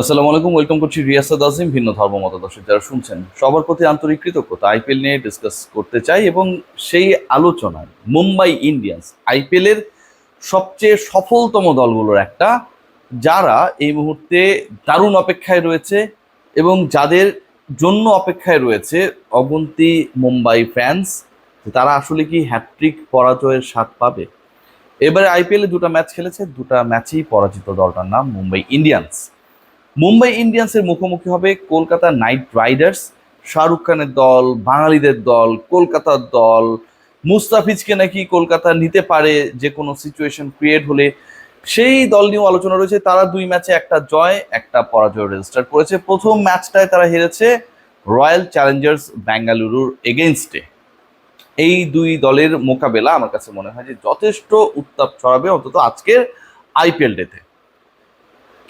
আসসালামু আলাইকুম ওয়েলকাম করছি রিয়াসাদ আজিম, ভিন্ন ধর্ম মতাদর্শক যারা শুনছেন। সবার প্রতি আন্তরিক কৃতজ্ঞতা, আইপিএল নিয়ে ডিসকাস করতে চাই এবং সেই আলোচনায় মুম্বাই ইন্ডিয়ান্স আইপিএল এর সবচেয়ে সফলতম দলগুলোর একটা, যারা এই মুহূর্তে দারুণ অপেক্ষায় রয়েছে এবং যাদের জন্য অপেক্ষায় রয়েছে অগুন্তি মুম্বাই ফ্যান্স তারা আসলে কি হ্যাট্রিক পরাজয়ের স্বাদ পাবে। এবারে আইপিএলে দুটো ম্যাচ খেলেছে, দুটো ম্যাচেই পরাজিত দলটার নাম মুম্বাই ইন্ডিয়ান্স। মুম্বাই ইন্ডিয়ান্সের মুখোমুখি হবে কলকাতা নাইট রাইডার্স। শাহরুখ খানের দল, বাঙালিদের দল, কলকাতার দল। মুস্তাফিজকে নাকি কলকাতা নিতে পারে যে কোনো সিচুয়েশন ক্রিয়েট হলে। সেই দল নিয়েও আলোচনা রয়েছে। তারা দুই ম্যাচে একটা জয়, একটা পরাজয় রেজিস্টার করেছে। প্রথম ম্যাচটায় তারা হেরেছে রয়্যাল চ্যালেঞ্জার্স বেঙ্গালুরুর এগেনস্টে এই দুই দলের মোকাবেলা আমার কাছে মনে হয় যে যথেষ্ট উত্তাপ ছড়াবে অন্তত আজকের আইপিএল ডেতে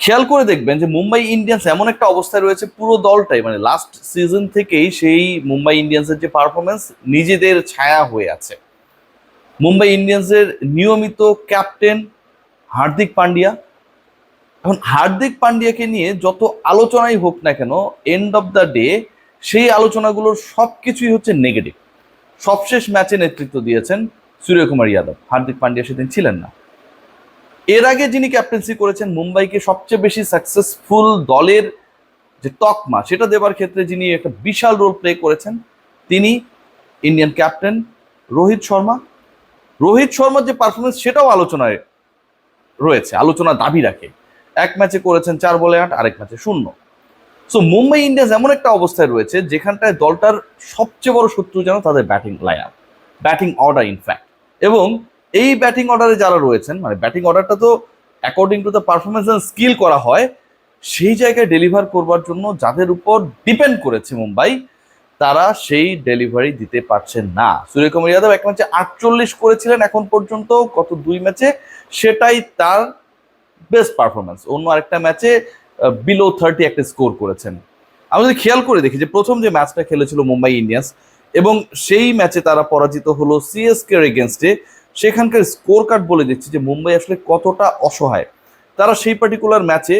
খেয়াল করে দেখবেন যে মুম্বাই ইন্ডিয়ান্স এমন একটা অবস্থায় রয়েছে পুরো দলটাই মানে লাস্ট সিজন থেকেই সেই মুম্বাই ইন্ডিয়ান্সের যে পারফরমেন্স নিজেদের ছায়া হয়ে আছে। মুম্বাই ইন্ডিয়ান্সের নিয়মিত ক্যাপ্টেন হার্দিক পান্ডিয়া। এখন হার্দিক পান্ডিয়াকে নিয়ে যত আলোচনাই হোক না কেন এন্ড অফ দ্য ডে সেই আলোচনাগুলোর সব কিছুই হচ্ছে নেগেটিভ সবশেষ ম্যাচে নেতৃত্ব দিয়েছেন সূর্যকুমার ইয়াদব হার্দিক পান্ডিয়া সেদিন ছিলেন না। এর আগে যিনি ক্যাপ্টেন্সি করেছেন, মুম্বাইকে সবচেয়ে বেশি সাকসেসফুল দলের যে তকমা, সেটা দেবার ক্ষেত্রে যিনি একটা বিশাল রোল প্লে করেছেন, তিনি ইন্ডিয়ান ক্যাপ্টেন রোহিত শর্মা। রোহিত শর্মার যে পারফরমেন্স সেটাও আলোচনায় রয়েছে, আলোচনা দাবি রাখে। এক ম্যাচে করেছেন চার বলে আট, আরেক ম্যাচে শূন্য। সো মুম্বাই ইন্ডিয়ান্স এমন একটা অবস্থায় রয়েছে, যেখানটায় দলটার সবচেয়ে বড় শত্রু যেন তাদের batting line up batting order in fact এবং এই ব্যাটিং অর্ডারে যারা রয়েছেন মানে ব্যাটিং অর্ডারটা তো according to the performance and skill করা হয়, সেই জায়গায় ডেলিভার করবার জন্য যাদের উপর ডিপেন্ড করেছে মুম্বাই, তারা সেই ডেলিভারি দিতে পারছেন না। সূর্যকুমার যাদব এক ম্যাচে আটচল্লিশ করেছিলেন এখন পর্যন্ত, গত দুই ম্যাচে সেটাই তার বেস্ট পারফরমেন্স অন্য আরেকটা ম্যাচে বিলো থার্টি একটা স্কোর করেছেন। আমি যদি খেয়াল করে দেখি যে প্রথম যে ম্যাচটা খেলেছিল মুম্বাই ইন্ডিয়ান্স, এবং সেই ম্যাচে তারা পরাজিত হলো সিএসকে এগেনস্টে সেখানকার স্কোর কার্ড বলে দিচ্ছে যে মুম্বাই আসলে কতটা অসহায়। তারা সেই পার্টিকুলার ম্যাচে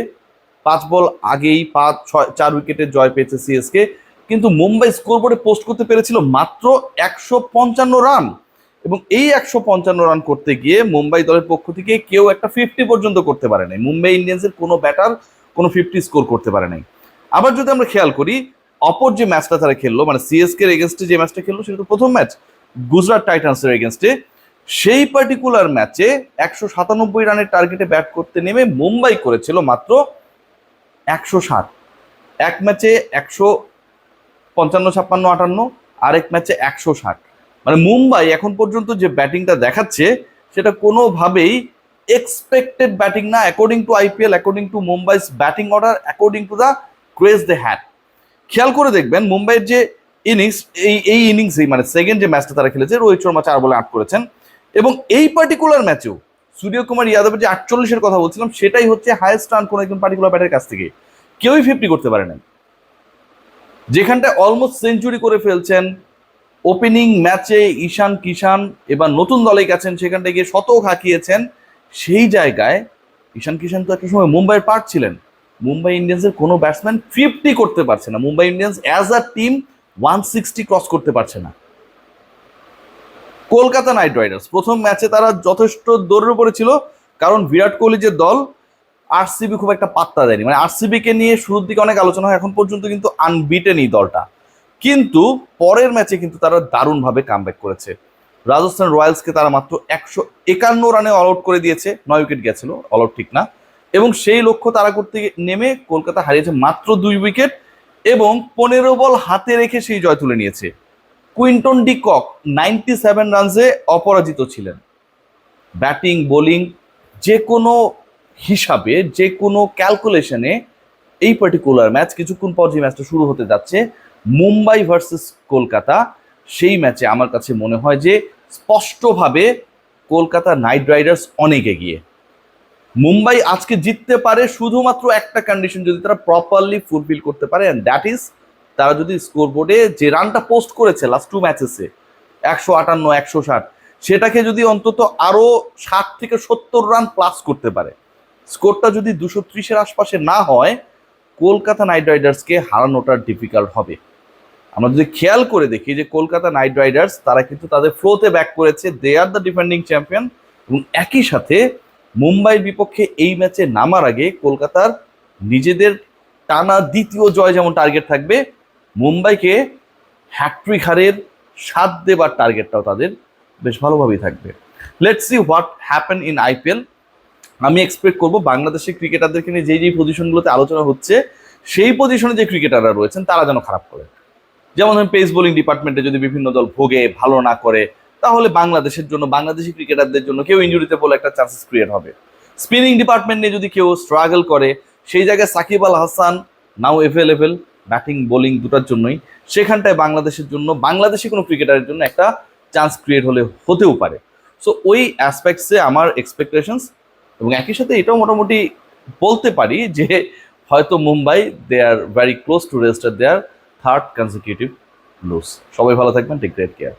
পাঁচ বল আগেই পাঁচ, ছয়, চার উইকেটের জয় পেয়েছে সিএসকে কিন্তু মুম্বাই স্কোর বোর্ডে পোস্ট করতে পেরেছিল মাত্র একশো পঞ্চান্ন রান এবং এই একশো পঞ্চান্ন রান করতে গিয়ে মুম্বাই দলের পক্ষ থেকে কেউ একটা ফিফটি পর্যন্ত করতে পারে নাই। মুম্বাই ইন্ডিয়ান্সের কোনো ব্যাটার কোনো ফিফটি স্কোর করতে পারে নাই। আবার যদি আমরা খেয়াল করি, অপর যে ম্যাচটা তারা খেললো মানে সিএসকে এগেনস্টে যে ম্যাচটা খেললো, সেটা তো প্রথম ম্যাচ গুজরাট টাইটান্সের এগেনস্টে সেই পার্টিকুলার ম্যাচে একশো সাতানব্বই রানের টার্গেটে ব্যাট করতে নেমে মুম্বাই করেছিল মাত্র একশো ষাট। এক ম্যাচে একশো পঞ্চান্ন ছাপ্পান্ন আটান্ন, আরেক ম্যাচে একশো ষাট। মানে মুম্বাই এখন পর্যন্ত যে ব্যাটিংটা দেখাচ্ছে, সেটা কোনোভাবেই এক্সপেক্টেড ব্যাটিং না according to IPL according to Mumbai's batting order according to the craze the hat খেয়াল করে দেখবেন, মুম্বাইয়ের যে ইনিংস এই এই ইনিংসেই মানে সেকেন্ড যে ম্যাচটা তারা খেলেছে, রোহিত শর্মা চার বলে আট করেছেন। এবং এই পার্টিকুলার ম্যাচেও সূর্যকুমার যাদবের যে আটচল্লিশের কথা বলছিলাম, সেটাই হচ্ছে হায়েস্ট রান কোনো একজন পার্টিকুলার ব্যাটের কাছ থেকে। কেউই ফিফটি করতে পারে না যেখানটায় অলমোস্ট সেঞ্চুরি করে ফেলছেন ওপেনিং ম্যাচে ঈশান কিষান এবার নতুন দলে গেছেন, সেখানটায় গিয়ে শতক হাঁকিয়েছেন, সেই জায়গায় ঈশান কিষান তো একটা সময় মুম্বাইয়ের পার্ট ছিলেন। মুম্বাই ইন্ডিয়ান্সের কোনো ব্যাটসম্যান ফিফটি করতে পারছে না। Mumbai Indians as a team one sixty cross করতে পারছে না। Kolkata Knight Riders. প্রথম ম্যাচে তারা যথেষ্ট দৌড়ের উপরে ছিল, কারণ বিরাট কোহলি যে দল, আরসিবি খুব একটা পাত্তা দেয়নি। মানে আরসিবি কে নিয়ে শুরুর দিকে অনেক আলোচনা হয়, এখন পর্যন্ত কিন্তু আনবিটেন এই দলটা। কিন্তু পরের ম্যাচে কিন্তু তারা দারুণভাবে কামব্যাক করেছে। রাজস্থান রয়্যালসকে তারা মাত্র একশো একান্ন রানে অল আউট করে দিয়েছে, নয় উইকেট গেছিল অল আউট ঠিক না। এবং সেই লক্ষ্য তারা করতে নেমে কলকাতা হারিয়েছে মাত্র দুই উইকেট এবং পনেরো বল হাতে রেখে সেই জয় তুলে নিয়েছে। Quinton de Kock ninety seven রানসে অপরাজিত ছিলেন। ব্যাটিং, বোলিং যে কোনো হিসাবে, যে কোনো ক্যালকুলেশনে এই পার্টিকুলার ম্যাচ কিছুক্ষণ পর যে ম্যাচটা শুরু হতে যাচ্ছে, মুম্বাই ভার্সেস কলকাতা, সেই ম্যাচে আমার কাছে মনে হয় যে স্পষ্টভাবে কলকাতা নাইট রাইডার্স অনেক এগিয়ে। মুম্বাই আজকে জিততে পারে শুধুমাত্র একটা কন্ডিশন যদি তারা প্রপারলি ফুলফিল করতে পারে অ্যান্ড দ্যাট ইজ তারা যদি স্কোর বোর্ডে যে রানটা পোস্ট করেছে লাস্ট টু ম্যাচেসে একশো আটান্ন, একশো ষাট, সেটাকে যদি অন্তত আরও ষাট থেকে সত্তর রান প্লাস করতে পারে। স্কোরটা যদি দুশো ত্রিশের আশপাশে না হয়, কলকাতা নাইট রাইডার্সকে হারানোটা ডিফিকাল্ট হবে। আমরা যদি খেয়াল করে দেখি যে কলকাতা নাইট রাইডার্স তারা কিন্তু তাদের ফ্লোতে ব্যাক করেছে। They are the defending champion এবং একই সাথে মুম্বাইয়ের বিপক্ষে এই ম্যাচে নামার আগে কলকাতার নিজেদের টানা দ্বিতীয় জয় যেমন টার্গেট থাকবে মুম্বাইকে হ্যাট্রিক হারের সাত দেবার টার্গেটটাও তাদের বেশ ভালোভাবেই থাকবে। Let's see what happen in IPL আমি এক্সপেক্ট করব বাংলাদেশের ক্রিকেটারদেরকে নিয়ে যেই যেই পজিশনগুলোতে আলোচনা হচ্ছে, সেই পজিশনে যে ক্রিকেটাররা রয়েছেন, তারা যেন খারাপ করে। যেমন ধরেন পেস বোলিং ডিপার্টমেন্টে যদি বিভিন্ন দল ভোগে, ভালো না করে, তাহলে বাংলাদেশের জন্য, বাংলাদেশি ক্রিকেটারদের জন্য কেউ ইঞ্জুরিতে পড়লে একটা চান্সেস ক্রিয়েট হবে। স্পিনিং ডিপার্টমেন্ট নিয়ে যদি কেউ স্ট্রাগল করে, সেই জায়গায় Shakib Al Hasan now available batting bowling দুটার জন্যই। সেখানটায় বাংলাদেশের জন্য, বাংলাদেশি কোনো ক্রিকেটারের জন্য একটা চান্স ক্রিয়েট হলে, হতেও পারে। সো ওই অ্যাসপেক্টসে আমার এক্সপেকটেশনস এবং একই সাথে এটাও মোটামুটি বলতে পারি যে, হয়তো Mumbai they are very close to register they are third consecutive lose সবাই ভালো থাকবেন টেক গ্রেট কেয়ার